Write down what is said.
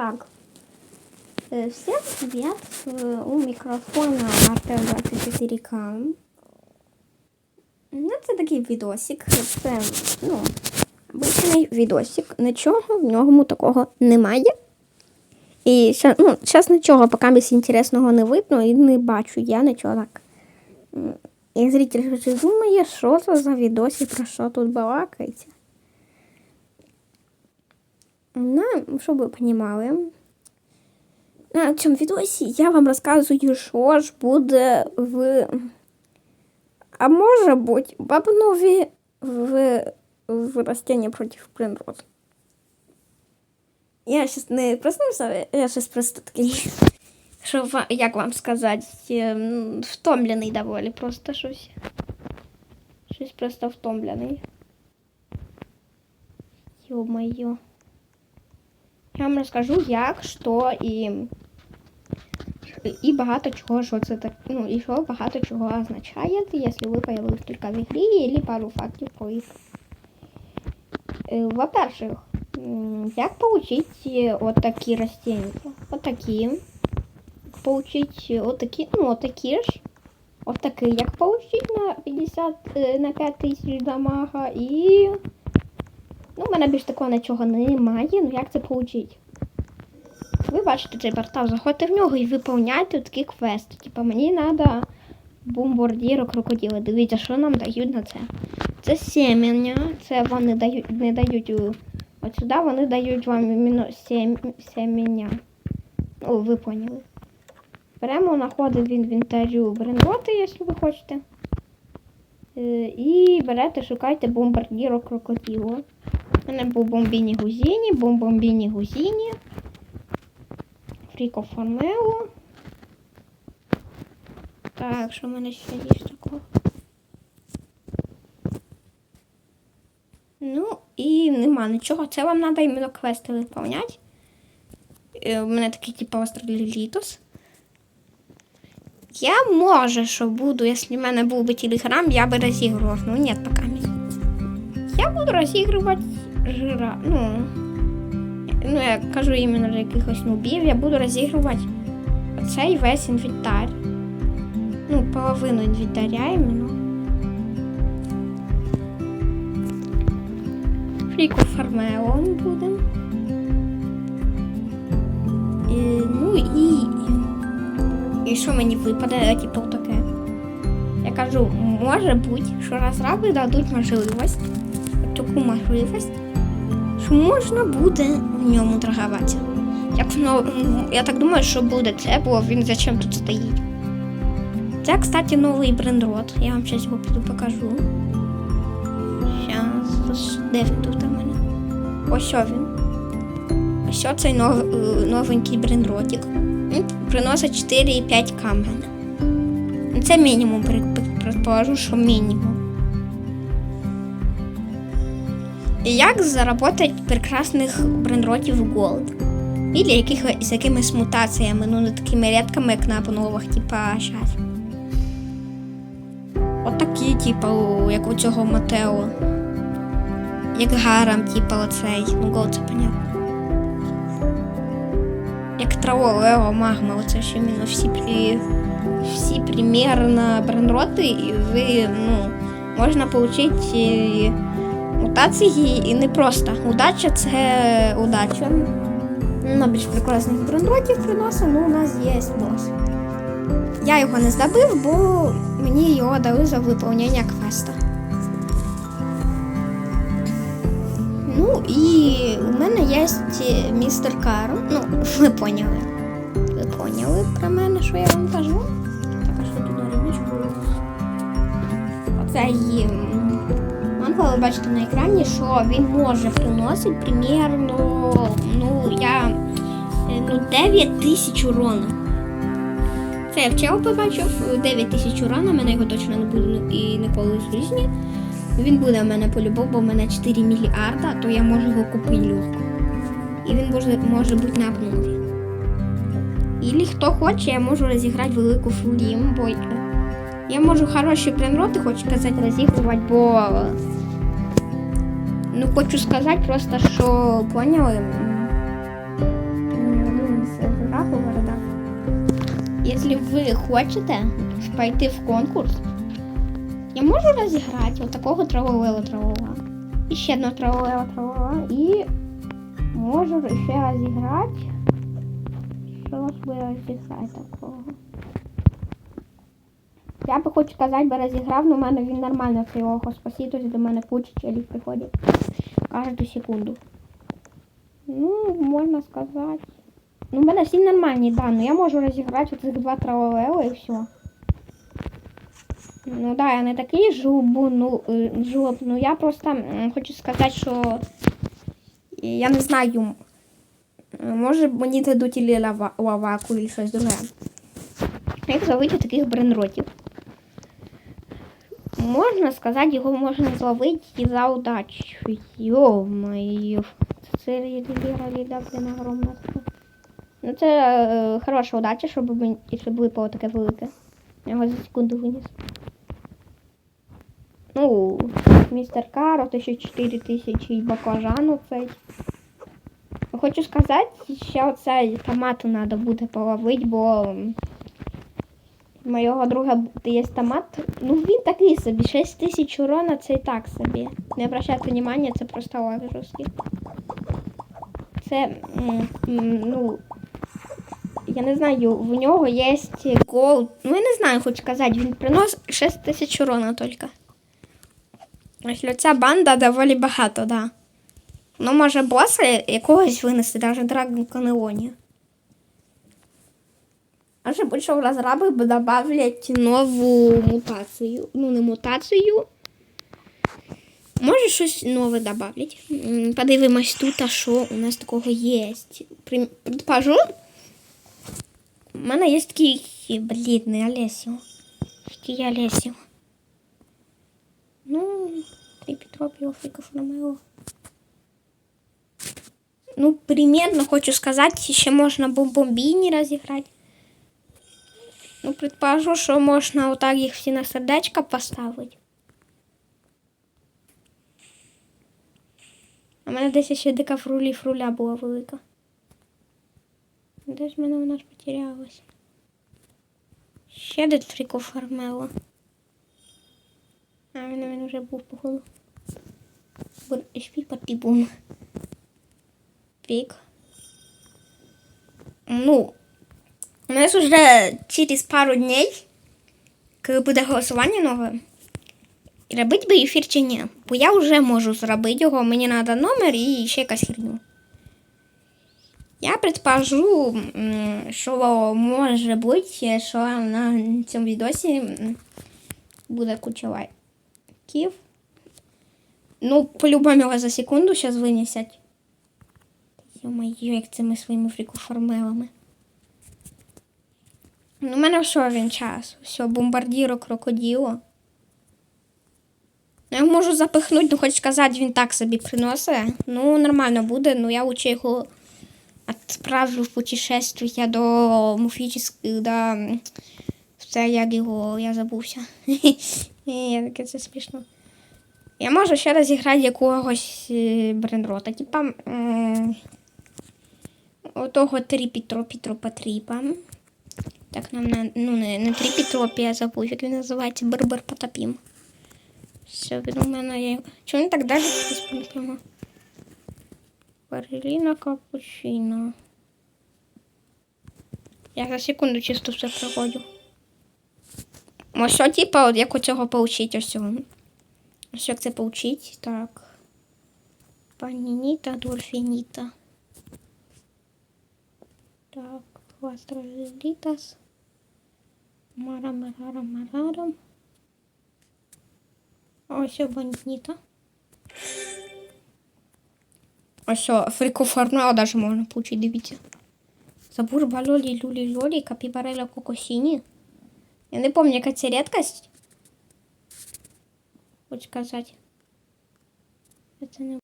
Так. Э, Всем привет! Э, У мікрофона RT24К. Ну, це такий відосик. Це, ну, обичний відосик. Нічого в ньому такого немає. І ще, ну, зараз нічого поки без інтересного не видно і не бачу я нічого так. І зритель думає, що це за відосик, про що тут балакається. Ну, щоб ви розуміли, на цьому відосі я вам розказую, що ж буде в. А може бути в в, в растіння проти принроз. Я зараз не проснувся, я зараз просто такий. Що як вам сказати, ем, втомлений доволі просто щось. Щось просто втомлений. Ё-моё. Я вам розкажу, як, що і. І багато чого, що це так. Ну, і що багато чого означає, якщо ви появились тільки в ігрі, або пару фактів про їх. Е, Во-перших, м, як получить е, от такі растения? От такі. Получить е, от такі, ну, от такі ж. От такий, як получить на 50, е, на 5 тисяч дамага і. В мене більш такого нічого немає. Ну як це получить? Ви бачите цей портал, заходьте в нього і виповняйте такі квести. Типа мені треба бомбардіро крокодили. Дивіться, що нам дають на це. Це сім'я, це вони дають, не дають от сюди, вони дають вам іменно сім'я. Ну, ви поняли. Беремо, знаходимо в інвентарю брендоти, якщо ви хочете. Е, І берете, шукайте бомбардіро крокодило. У мене був бомбіні гузіні, бомбомбіні гузіні. Фріко Формео. Так, що в мене ще є такого? Ну, і нема нічого. Це вам треба іменно квести виповняти. Е, У мене такий, типу, Літос. Я може, що буду, якщо в мене був би телеграм, я би розігрував. Ну, ні, пока ні. Я буду розігрувати жира. Ну, ну я кажу іменно для якихось нубів, я буду розігрувати цей весь інвентар. Ну, половину інвентаря іменно. Фріку Фармео буде. І, ну і. І що мені випаде, типу, таке? Я кажу, може бути, що розраби дадуть можливість, таку можливість, що можна буде в ньому торгуватися. Як воно, я так думаю, що буде це, бо він зачем тут стоїть. Це, кстати, новий брендрот. Я вам зараз його піду покажу. Щас, де він тут у мене? Ось він. Ось цей нов, е, новенький брендротик. Він приносить 4,5 каменя. Ну, Це мінімум, предположу, що мінімум. Як заработати прекрасних брендротів Gold? Или яких, з якимись мутаціями, ну не такими рядками, як на обновах, типа щас. От такі, типа, як у цього Матео. Як Гарам, типа оцей. Ну, Gold, це понятно. Як Траолео, Магма, оце ж іменно всі, при, всі примірно брендроти, і ви, ну, можна отримати мутації і не просто. Удача це удача. На більш прекрасних брендротів приносить, ну у нас є бос. Я його не здобив, бо мені його дали за виповнення квеста. Ну і у мене є містер Карл. Ну, ви поняли. Ви поняли про мене, що я вам кажу. Так, а що тут на риночку? Оце є. Манго, ви бачите на екрані, що він може приносити примірно, ну, я, е, ну, 9 тисяч урона. Це я вчора побачив 9 тисяч урона, мене його точно не буде і ніколи в житті. Він буде в мене по-любому, бо в мене 4 мільярда, то я можу його купити легко. І він може, може бути на обнові. Ілі хто хоче, я можу розіграти велику флім, бо я можу хороші пренроти, хочу сказати, розігрувати, бо Ну, хочу сказати просто, що поняли. города. Если вы хочете пойти в конкурс, я можу розіграти вот такого травового травового. І ще одного травового травового. І можу ще розіграти. Що ж ви розіграти такого? Я би хочу сказати, би розіграв, але в мене він нормально тривого спасіть, до мене куча челів приходять кожну секунду. Ну, можна сказати. Ну, в мене всі нормальні дані. Я можу розіграти цих два травовела і все. Ну да, я не такий жубу, ну, е, жлоб, ну я просто хочу сказати, що я не знаю. Може мені дадуть лава, лаваку, і щось друге. Як зловити таких бренротів? Можна сказати, його можна зловити за удачу. Йо-моє. Це ліда, блін, огромна. Ну це е, хороша удача, щоб мені, щоб випало таке велике. Я його за секунду виніс. Ну, містер Каро, 1004 тисячі і баклажан оцей. Ну, Хочу сказати, ще оцей томату треба буде половити, бо моєго друга є томат. Ну він такий собі, 6 тисяч урона це і так собі. Не обращайте внимання, це просто лазеровський. Це, ну, я не знаю, в нього є голд. Ну, я не знаю, хочу сказати, він приносить 6 тисяч урона тільки. Ось ця банда доволі багато, да. Ну, може, боса якогось винести, навіть Драгон Канеоні. А ще більше розраби б добавлять нову мутацію. Ну, не мутацію. Може щось нове добавлять. М, Подивимось тут, а що у нас такого є. Прим- Предположу. У мене є такий, блін, не Олесів. Який Олесів. Ну, три Петропів, Фриков Ромео. Ну, примерно хочу сказати, ще можна бомбомбіні розіграти. Ну, предположу, що можна отак їх всі на сердечко. А в мене десь ще дика фрулі фруля була велика. Десь в мене вона ж потерялась. Ще де фріко фармела. А він, він вже був походу. HP потипом. Пік. Ну, у нас уже через пару дней, коли буде голосування нове, робити би ефір чи ні. Бо я вже можу зробити його, мені треба номер і ще якась херню. Я предположу, що може бути, що на цьому відосі буде куча лайків. Ну, по-любому його за секунду зараз винесять. Йо-моє, як цими своїми фрікоформелами. Ну, у мене все він час. Все, бомбардіро крокоділо. Ну, Я можу запихнути, ну хоч сказати, він так собі приносить. Ну, нормально буде, ну я лучше його відправлю в путешествие до муфічних, до... Це як його, я забувся. Я таке це смішно. Я можу ще раз зіграти якогось е, брендрота, типа отого тріпітропі тропатріпа. Так нам на ну не, не тріпітропі, я забув, як він називається Бербер Потапім. Все, він у мене є. Чому так далі прямо? Бареліна капучино. Я за секунду чисто все проходжу. Ось що, типа, от як у цього поучить ось цього. Ось як це поучить. Так. Панініта, дольфініта. Так, Вастролітас. Мара Марара Марара. Ось бандіта. Ось фрикофарнео даже можна получить, дивіться. Забур балолі люлі лолі, капібарела кокосіні. Я не пам'ятаю, яка це рідкость. Хочу сказати. Це не